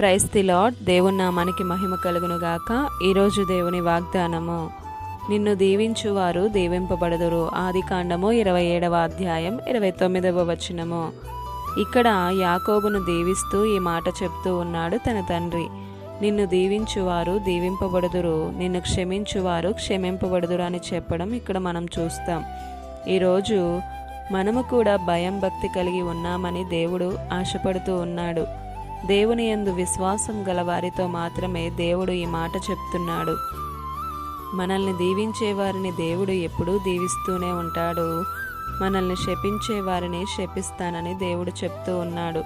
Price the lord దేవుని నామానికి మహిమ కలుగును గాక ఈరోజు దేవుని వాగ్దానము నిన్ను దీవించువారు దీవింపబడదురు. ఆది కాండము ఇరవై ఏడవ అధ్యాయం ఇరవై తొమ్మిదవ వచనము. ఇక్కడ యాకోబును దీవిస్తూ ఈ మాట చెప్తూ ఉన్నాడు తన తండ్రి. నిన్ను దీవించువారు దీవింపబడుదురు నిన్ను క్షమించువారు క్షమింపబడుదురు అని చెప్పడం ఇక్కడ మనం చూస్తాం. ఈరోజు మనము కూడా భయం భక్తి కలిగి ఉన్నామని దేవుడు ఆశపడుతూ ఉన్నాడు. దేవుని యందు విశ్వాసం గల వారితో మాత్రమే దేవుడు ఈ మాట చెప్తున్నాడు. మనల్ని దీవించే వారిని దేవుడు ఎప్పుడూ దీవిస్తూనే ఉంటాడు. మనల్ని శపించే వారిని శపిస్తానని దేవుడు చెప్తూ ఉన్నాడు.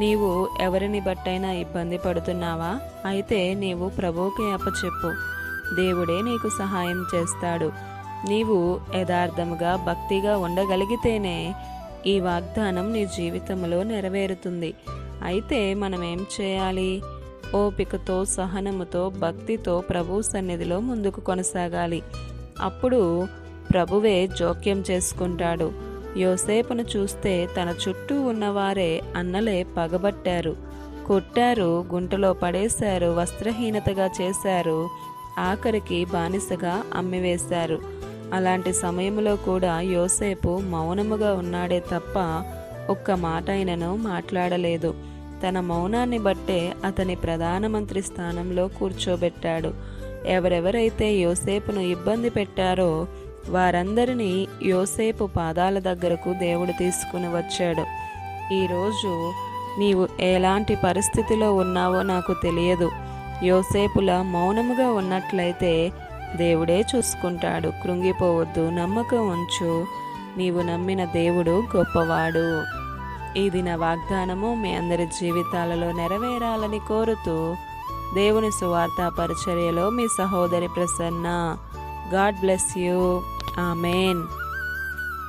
నీవు ఎవరిని బట్టైనా ఇబ్బంది పడుతున్నావా? అయితే నీవు ప్రభువుకి అప్పచెప్పు. దేవుడే నీకు సహాయం చేస్తాడు. నీవు యథార్థముగా భక్తిగా ఉండగలిగితేనే ఈ వాగ్దానం నీ జీవితంలో నెరవేరుతుంది. అయితే మనం ఏం చేయాలి? ఓపికతో సహనముతో భక్తితో ప్రభు సన్నిధిలో ముందుకు కొనసాగాలి. అప్పుడు ప్రభువే జోక్యం చేసుకుంటాడు. యోసేపును చూస్తే తన చుట్టూ ఉన్నవారే అన్నలే పగబట్టారు. కొట్టారు గుంటలో పడేశారు వస్త్రహీనతగా చేశారు ఆఖరికి బానిసగా అమ్మివేశారు. అలాంటి సమయంలో కూడా యోసేపు మౌనముగా ఉన్నాడే తప్ప ఒక్క మాట ఆయనను మాట్లాడలేదు. తన మౌనాన్ని బట్టే అతని ప్రధానమంత్రి స్థానంలో కూర్చోబెట్టాడు. ఎవరెవరైతే యోసేపును ఇబ్బంది పెట్టారో వారందరినీ యోసేపు పాదాల దగ్గరకు దేవుడు తీసుకుని వచ్చాడు. ఈరోజు నీవు ఎలాంటి పరిస్థితిలో ఉన్నావో నాకు తెలియదు. యోసేపుల మౌనముగా ఉన్నట్లయితే దేవుడే చూసుకుంటాడు. కృంగిపోవద్దు నమ్మకం ఉంచు. నీవు నమ్మిన దేవుడు గొప్పవాడు. ఈ దిన వాగ్దానము మీ అందరి జీవితాలలో నెరవేరాలని కోరుతూ దేవుని సువార్త పరిచర్యలో మీ సహోదరి Prasanna. God bless you. Amen.